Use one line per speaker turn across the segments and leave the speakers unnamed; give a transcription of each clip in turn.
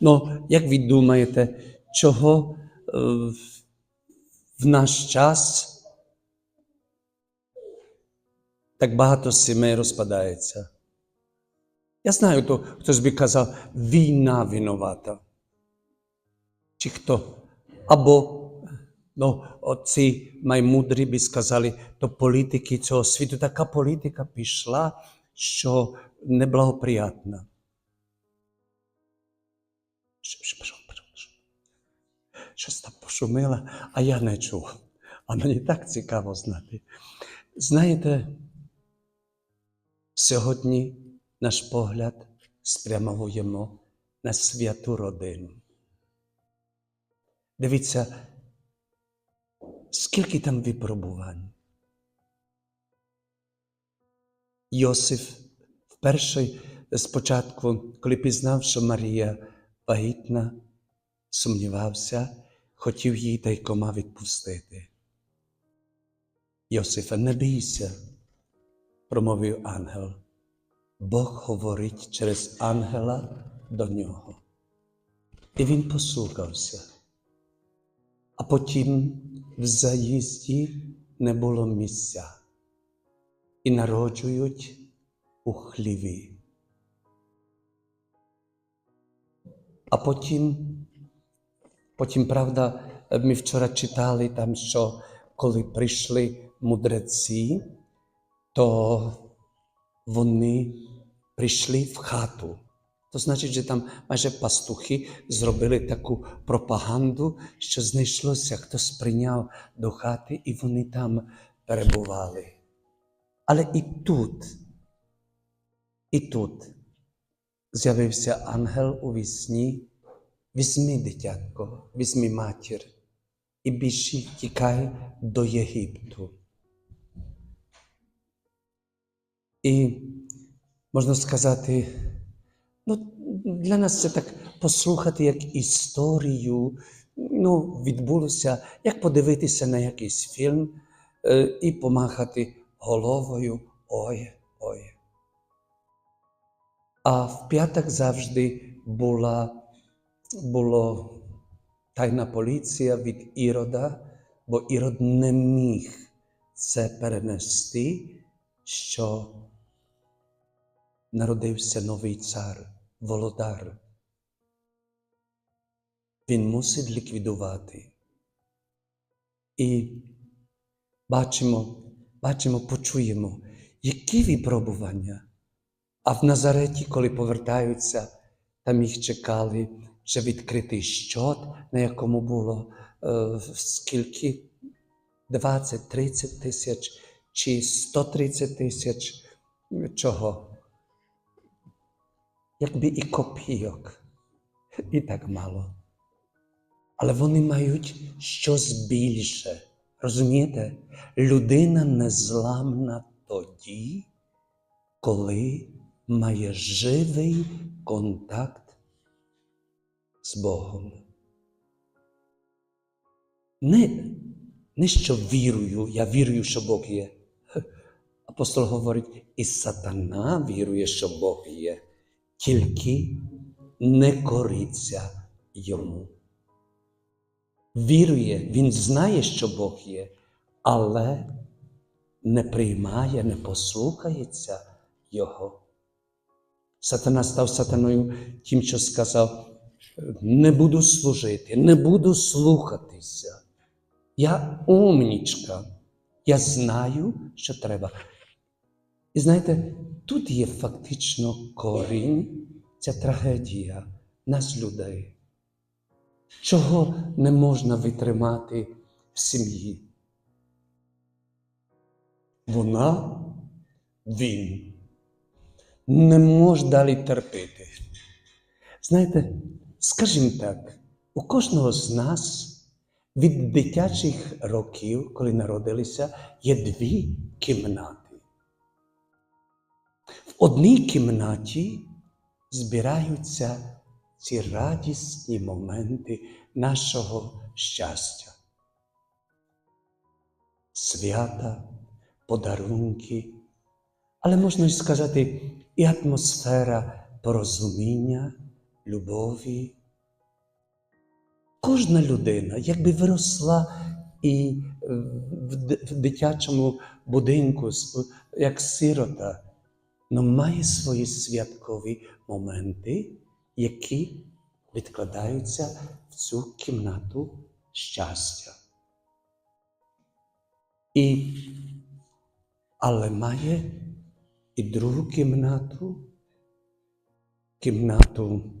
Ну, як ви думаєте, чого е, в наш час так багато сімей розпадається? Я знаю, то хтось би казав, війна винувата. Чи хто? Або ну, оці маймудрі би сказали, то політики цього світу, така політика пішла, що неблагоприятна. Що, що? Щось там пошумила, а я не чув. А мені так цікаво знати. Знаєте, сьогодні наш погляд спрямовуємо на святу родину. Дивіться, скільки там випробувань. Йосиф вперше спочатку, коли пізнав, що Марія вагітна, сумнівався, хотів їй тайкома відпустити. Йосифе, не бійся, промовив ангел. Бог говорить через ангела до нього. І він послухався. А потім в заїзді не було місця і народжують у хліві. А потім, потім, правда, ми вчора читали там, що коли прийшли мудреці, то вони прийшли в хату. То значить, що там майже пастухи зробили таку пропаганду, що знайшлося, хто сприйняв до хати, і вони там перебували. Але і тут, і тут з'явився ангел у вісні, візьми дитятко, візьми матір і більше тікай до Єгипту. І можна сказати, ну, для нас це так послухати як історію, ну, відбулося, як подивитися на якийсь фільм і помахати головою ой, А в п'яток завжди була, було тайна поліція від Ірода, бо Ірод не міг це перенести, що народився новий цар, володар. Він мусить ліквідувати. І бачимо, бачимо, почуємо, які випробування. А в Назареті, коли повертаються, там їх чекали вже відкритий щот, на якому було е, скільки 20-30 тисяч чи 130 тисяч чого. Якби і копійок, і так мало. Але вони мають щось більше. Розумієте? Людина незламна тоді, коли має живий контакт з Богом. Не, не що вірую, я вірую, що Бог є. Апостол говорить, і сатана вірує, що Бог є, тільки не кориться йому. Вірує, він знає, що Бог є, але не приймає, не послухається Його. Сатана став сатаною тим, що сказав: не буду служити, не буду слухатися. Я умнічка, я знаю, що треба. І знаєте, тут є фактично корінь, ця трагедія нас, людей. Чого не можна витримати в сім'ї? Вона, він не може далі терпіти. Знаєте, скажімо так, у кожного з нас від дитячих років, коли народилися, є дві кімнати. В одній кімнаті збираються ці радісні моменти нашого щастя. Свята, подарунки, але можна й сказати, і атмосфера порозуміння, любові, кожна людина, якби виросла і е, в дитячому будинку, як сирота, але має свої святкові моменти, які відкладаються в цю кімнату щастя. І, але має і другу кімнату, кімнату,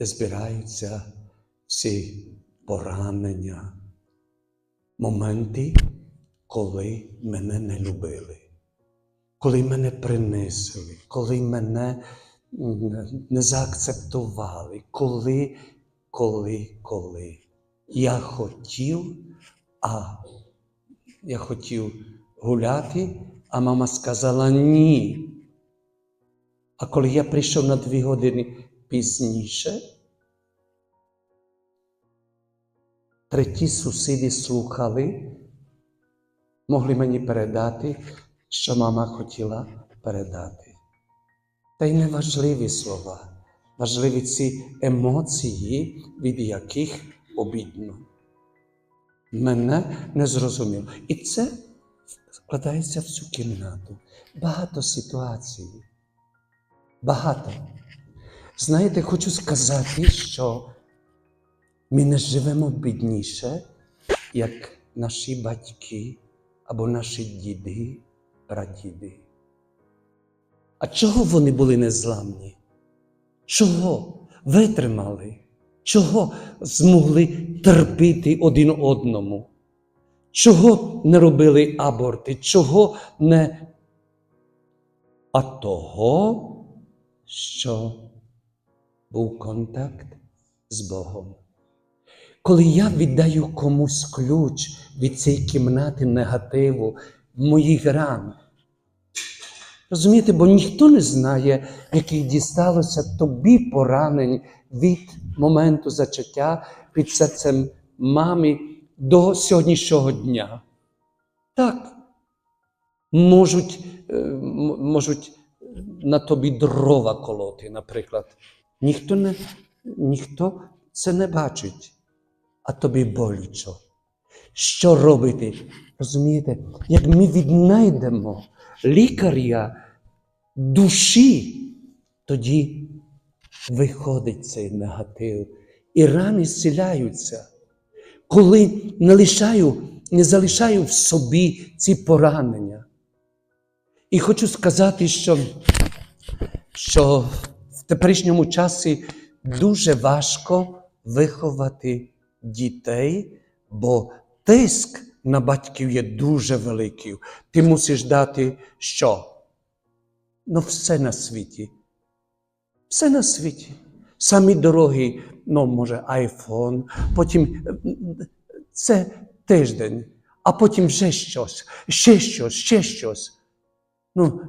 де збираються всі поранення, моменти, коли мене не любили, коли мене принизили, коли мене не заакцептували, коли, коли, коли. Я хотів, а я хотів гуляти, а мама сказала ні. А коли я прийшов на дві години пізніше, треті сусіди слухали, могли мені передати, що мама хотіла передати. Та й не важливі слова, важливі ці емоції, від яких обідно. Мене не зрозуміло. І це складається в цю кімнату. Багато ситуацій. Багато. Знаєте, хочу сказати, що ми не живемо бідніше, як наші батьки або наші діди, прадіди. А чого вони були незламні? Чого витримали? Чого змогли терпіти один одному? Чого не робили аборти? Чого не? А того, що був контакт з Богом. Коли я віддаю комусь ключ від цієї кімнати негативу, моїх ран, розумієте, бо ніхто не знає, яких дісталося тобі поранень від моменту зачаття під серцем мами до сьогоднішнього дня. Так, можуть, е, можуть на тобі дрова колоти, наприклад. Ніхто, не, ніхто це не бачить, а тобі болючо. Що робити? Розумієте, як ми віднайдемо лікаря душі, тоді виходить цей негатив, і рани зціляються. Коли не лишаю, не залишаю в собі ці поранення. І хочу сказати, що, що в теперішньому часі дуже важко виховати дітей, бо тиск на батьків є дуже великий. Ти мусиш дати що? Ну, все на світі. Все на світі. Самі дороги, ну, може, айфон, потім е, це тиждень, а потім ще щось, ще щось, ще щось. Ну,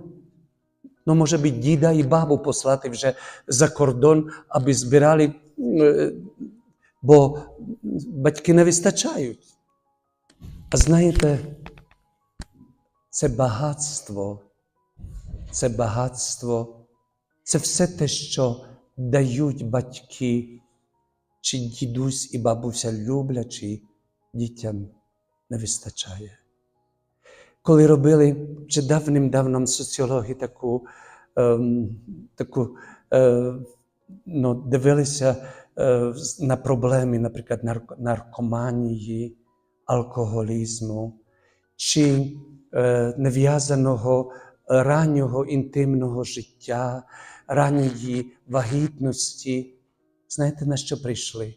ну може би діда і бабу послати вже за кордон, аби збирали, е, бо батьки не вистачають. А знаєте, це багатство, це багатство, це все те, що дають батьки, чи дідусь і бабуся люблячи дітям не вистачає. Коли робили ще давним-давно соціологи таку, ем, таку е, ну, дивилися е, на проблеми, наприклад, нарко- наркоманії, алкоголізму чи е, нав'язаного раннього інтимного життя, ранньої вагітності. Знаєте, на що прийшли?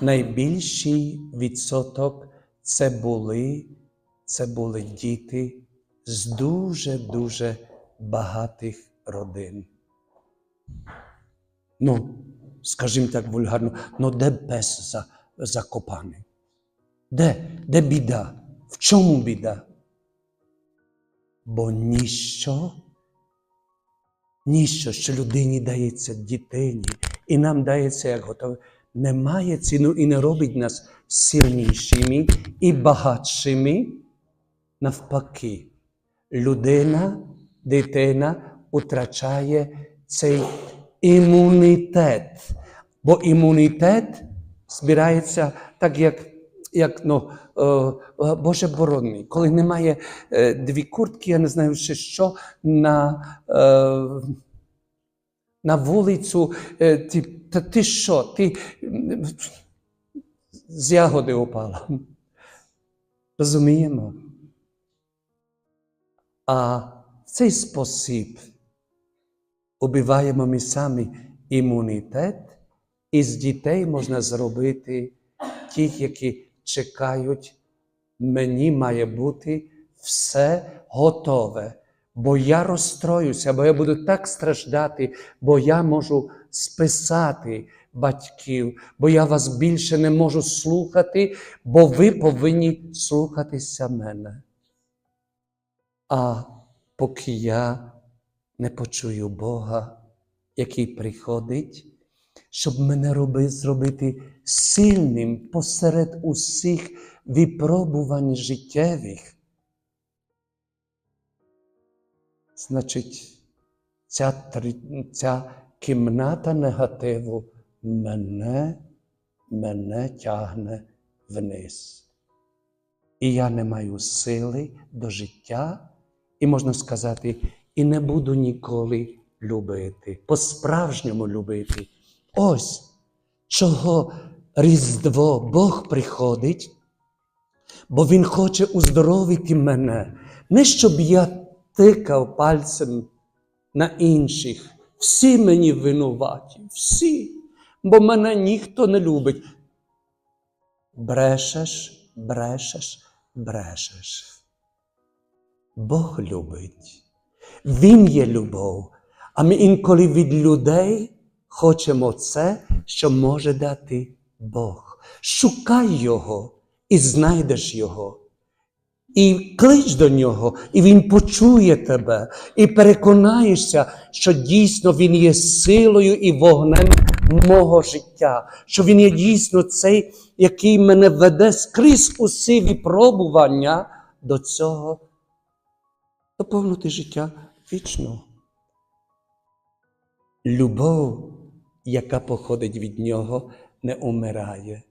Найбільший відсоток це були, це були діти з дуже-дуже багатих родин. Ну, скажімо так вульгарно, ну де пес за, закопаний? Де? Де біда? В чому біда? Бо ніщо, ніщо, що людині дається дитині, і нам дається як готове, не має ціну і не робить нас сильнішими і багатшими. Навпаки, людина, дитина втрачає цей імунітет. Бо імунітет збирається так, як, як ну, е, Боже борони, коли немає е, дві куртки, я не знаю ще що, на, е, на вулицю, ти, та ти що? Ти з ягоди упала. Розуміємо? А в цей спосіб убиваємо ми самі імунітет, і з дітей можна зробити тих, які чекають, мені має бути все готове. Бо я розстроюся, бо я буду так страждати, бо я можу списати батьків, бо я вас більше не можу слухати, бо ви повинні слухатися мене. А поки я не почую Бога, який приходить, щоб мене роби, зробити сильним посеред усіх випробувань життєвих. Значить, ця, ця кімната негативу мене, мене тягне вниз. І я не маю сили до життя, і можна сказати, і не буду ніколи любити, по-справжньому любити. Ось чого Різдво Бог приходить, бо Він хоче уздоровити мене, не щоб я тикав пальцем на інших. Всі мені винуваті, всі, бо мене ніхто не любить. Брешеш, брешеш, брешеш. Бог любить. Він є любов. А ми інколи від людей хочемо це, що може дати Бог. Шукай Його і знайдеш Його. І клич до нього, і Він почує тебе, і переконаєшся, що дійсно Він є силою і вогнем мого життя, що Він є дійсно цей, який мене веде скрізь усі випробування до цього доповнити життя вічно. Любов, яка походить від нього, не умирає.